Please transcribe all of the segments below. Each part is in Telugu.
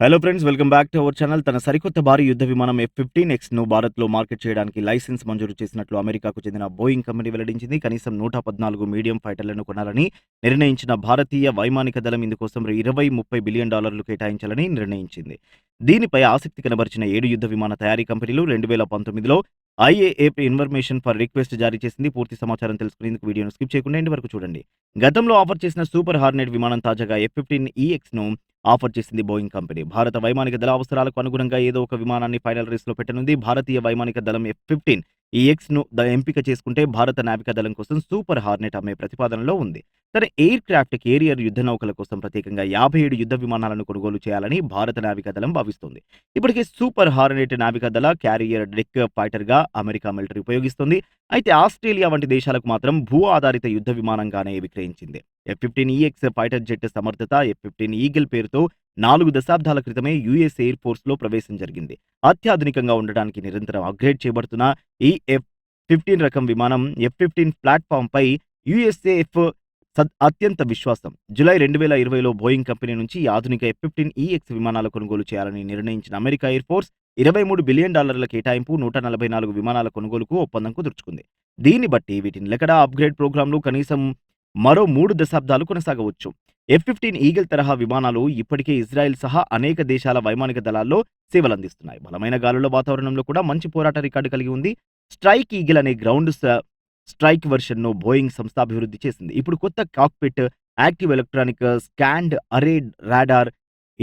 Hello friends welcome back to our channel తన సరికొత్త భారీ యుద్ధ విమానం ఎఫ్ ఫిఫ్టీన్ ఎక్స్ను మార్కెట్ చేయడానికి లైసెన్స్ మంజూరు చేసినట్లు అమెరికాకు చెందిన బోయింగ్ కంపెనీ వెల్లడించింది. కనీసం నూట పద్నాలుగు మీడియం ఫైటర్లను కొనాలని నిర్ణయించిన భారతీయ వైమానిక దళం ఇందుకోసం ఇరవై ముప్పై బిలియన్ డాలర్లు కేటాయించాలని నిర్ణయించింది. దీనిపై ఆసక్తి కనబరిచిన ఏడు యుద్ధ విమాన తయారీ కంపెనీలు రెండు వేల పంతొమ్మిదిలో ఐఏఏ ఇన్ఫర్మేషన్ ఫర్ రిక్వెస్ట్ జారీ చేసింది. పూర్తి సమాచారం తెలుసుకునేందుకు వీడియోను స్కిప్ చేయకుండా ఇంటి వరకు చూడండి. గతంలో ఆఫర్ చేసిన సూపర్ హార్నెట్ విమానం తాజాగా ఎఫ్ ఫిఫ్టీన్ ఈఎక్స్ను ఆఫర్ చేసింది బోయింగ్ కంపెనీ. భారత వైమానిక దళ అవసరాలకు అనుగుణంగా ఏదో ఒక విమానాన్ని ఫైనల్ రేస్లో పెట్టనుంది. భారతీయ వైమానిక దళం ఎఫ్ ఫిఫ్టీన్ ఈ ఎక్స్ను ద- ఎంపిక చేసుకుంటే భారత నావికా దళం కోసం సూపర్ హార్నెట్ అమ్మే ప్రతిపాదనలో ఉంది. తన ఎయిర్ క్రాఫ్ట్ కేరియర్ యుద్ధ నౌకల కోసం ప్రత్యేకంగా యాభై ఏడు యుద్ధ విమానాలను కొనుగోలు చేయాలని భారత నావికా దళం భావిస్తుంది. ఇప్పటికే సూపర్ హార్నెట్ నావికా దళ క్యారియర్ డెక్ ఫైటర్గా అమెరికా మిలిటరీ ఉపయోగిస్తుంది. అయితే ఆస్ట్రేలియా వంటి దేశాలకు మాత్రం భూ ఆధారిత యుద్ధ విమానంగానే విక్రయించింది. F fifteen EX fighter jet సమర్థత ఎఫ్ ఫిఫ్టీన్ ఈగిల్ పేరుతో నాలుగు దశాబ్దాల క్రితమే యుఎస్ ఎయిర్ ఫోర్స్లో ప్రవేశం జరిగింది. అత్యాధునికంగా ఉండడానికి నిరంతరం అప్గ్రేడ్ చేయబడుతున్న ఈ ఎఫ్ ఫిఫ్టీన్ రకం విమానం ఎఫ్ ఫిఫ్టీన్ ప్లాట్ఫామ్ పై యుఎస్ఏఎఫ్ అత్యంత విశ్వాసం. జూలై రెండు వేల ఇరవైలో బోయింగ్ కంపెనీ నుంచి ఆధునిక ఎఫ్ ఫిఫ్టీన్ ఈఎక్స్ విమానాల కొనుగోలు చేయాలని నిర్ణయించిన అమెరికా ఎయిర్ ఫోర్స్ ఇరవై మూడు బిలియన్ డాలర్ల కేటాయింపు నూట నలభై నాలుగు విమానాల కొనుగోలుకు ఒప్పందం కుదుర్చుకుంది. దీన్ని బట్టి వీటిని లెక్కడా అప్గ్రేడ్ ప్రోగ్రాంలు కనీసం మరో మూడు దశాబ్దాలు కొనసాగవచ్చు. ఎఫ్ ఫిఫ్టీన్ ఈగిల్ తరహా విమానాలు ఇప్పటికే ఇజ్రాయెల్ సహా అనేక దేశాల వైమానిక దళాల్లో సేవలందిస్తున్నాయి. బలమైన గాలుల వాతావరణంలో కూడా మంచి పోరాట రికార్డు కలిగి ఉంది. స్ట్రైక్ ఈగిల్ అనే గ్రౌండ్ స్ట్రైక్ వెర్షన్ను బోయింగ్ సంస్థ అభివృద్ధి చేసింది. ఇప్పుడు కొత్త cockpit active electronic scanned array radar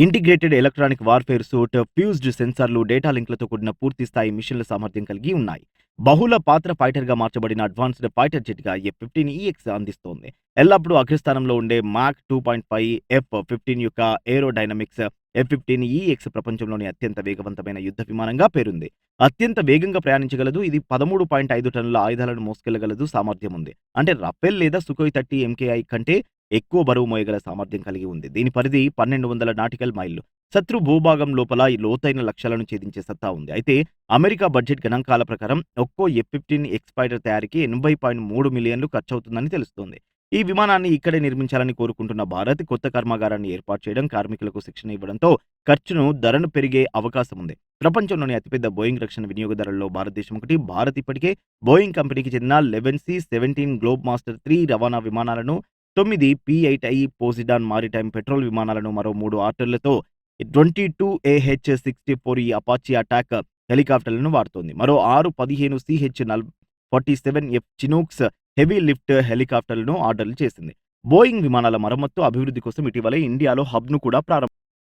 integrated electronic warfare suite fused సెన్సార్లు డేటా లింక్లతో కూడిన పూర్తి స్థాయి మిషన్ల సామర్థ్యం కలిగి ఉన్నాయి. బహుళ పాత్ర ఫైటర్గా మార్చబడిన అడ్వాన్స్డ్ ఫైటర్ జెట్గా ఏ ఎఫ్ ఫిఫ్టీన్ ఈఎక్స్ అందిస్తోంది. ఎల్లప్పుడూ అగ్రస్థానంలో ఉండే Mach two point five F fifteen యొక్క aerodynamics F fifteen EX ప్రపంచంలోని అత్యంత వేగవంతమైన యుద్ధ విమానంగా పేరుంది. అత్యంత వేగంగా ప్రయాణించగలదు. ఇది పదమూడు పాయింట్ ఐదు టన్నుల ఆయుధాలను మోసుకెళ్ళగలదు సామర్థ్యం ఉంది. అంటే రఫేల్ లేదా సుఖోయ్ థర్టీ ఎంకేఐ కంటే ఎక్కువ బరువు మోయగల సామర్థ్యం కలిగి ఉంది. దీని పరిధి పన్నెండు వందల నాటికల్ మైళ్ళు. శత్రు భూభాగం లోపల ఈ లోతైన లక్ష్యాలను ఛేదించే సత్తా ఉంది. అయితే అమెరికా బడ్జెట్ గణాంకాల ప్రకారం ఒక్కో ఎఫ్ ఫిఫ్టీన్ ఎక్స్పైడర్ తయారీకి ఎనభై పాయింట్ మూడు మిలియన్లు ఖర్చవుతుందని తెలుస్తోంది. ఈ విమానాన్ని ఇక్కడే నిర్మించాలని కోరుకుంటున్న భారత్ కొత్త కర్మాగారాన్ని ఏర్పాటు చేయడం కార్మికులకు శిక్షణ ఇవ్వడంతో ఖర్చును ధరను పెరిగే అవకాశం ఉంది. ప్రపంచంలోని అతిపెద్ద బోయింగ్ రక్షణ వినియోగదారుల్లో భారతదేశం ఒకటి. భారత్ ఇప్పటికే బోయింగ్ కంపెనీకి చెందిన eleven C seventeen Globemaster three రవాణా విమానాలను తొమ్మిది P eight I Poseidon maritime patrol విమానాలను మరో మూడు ఆర్డర్లతో twenty two AH sixty four E Apache attack హెలికాప్టర్లను వాడుతోంది. మరో ఆరు పదిహేను CH null forty seven F Chinooks heavy lift హెలికాప్టర్లను ఆర్డర్లు చేసింది. బోయింగ్ విమానాల మరమ్మత్తు అభివృద్ధి కోసం ఇటీవలే ఇండియాలో హబ్ను కూడా ప్రారంభం